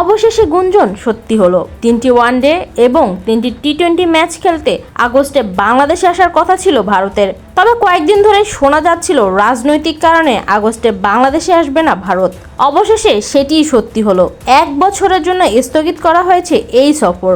অবশেষে গুঞ্জন সত্যি হলো। তিনটি ওয়ানডে এবং তিনটি টি টোয়েন্টি ম্যাচ খেলতে আগস্টে বাংলাদেশে আসার কথা ছিল ভারতের। তবে কয়েকদিন ধরে শোনা যাচ্ছিল রাজনৈতিক কারণে আগস্টে বাংলাদেশে আসবে না ভারত। অবশেষে সেটিই সত্যি হলো। এক বছরের জন্য স্থগিত করা হয়েছে এই সফর।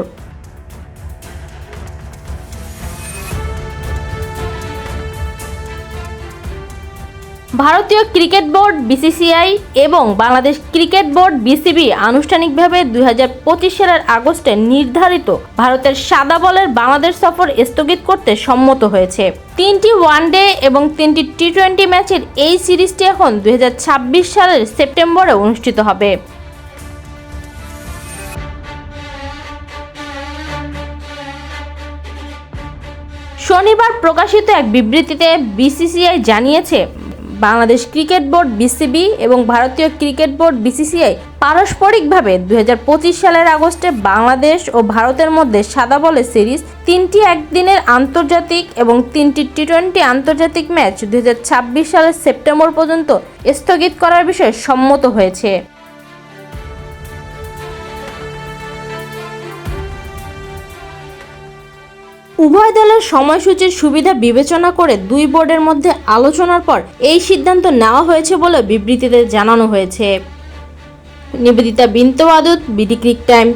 ভারতীয় ক্রিকেট বোর্ড, বিসিসিআই এবং বাংলাদেশ ক্রিকেট বোর্ড, বিসিবি আনুষ্ঠানিকভাবে দু হাজার পঁচিশ সালের আগস্টে নির্ধারিত ভারতের সাদা বলের বাংলাদেশ সফর স্থগিত করতে সম্মত হয়েছে। তিনটি ওয়ানডে এবং তিনটি টি টোয়েন্টি ম্যাচের এই সিরিজটি এখন দু হাজার ছাব্বিশ সালের সেপ্টেম্বরে অনুষ্ঠিত হবে। শনিবার প্রকাশিত এক বিবৃতিতে বিসিসিআই জানিয়েছে বাংলাদেশ ক্রিকেট বোর্ড বিসিবি এবং ভারতীয় ক্রিকেট বোর্ড বিসিসিআই পারস্পরিকভাবে দু হাজার পঁচিশ সালের আগস্টে বাংলাদেশ ও ভারতের মধ্যে সাদা বলে সিরিজ, তিনটি একদিনের আন্তর্জাতিক এবং তিনটি টি টোয়েন্টি আন্তর্জাতিক ম্যাচ দু হাজার ছাব্বিশ সালের সেপ্টেম্বর পর্যন্ত স্থগিত করার বিষয়ে সম্মত হয়েছে। উভয় দলের সময়সূচির সুবিধা বিবেচনা করে দুই বোর্ডের মধ্যে আলোচনার পর এই সিদ্ধান্ত নেওয়া হয়েছে বলে বিবৃতিতে জানানো হয়েছে। নিবেদিতা বিন্তু আদুত, বিডি ক্রিক টাইম।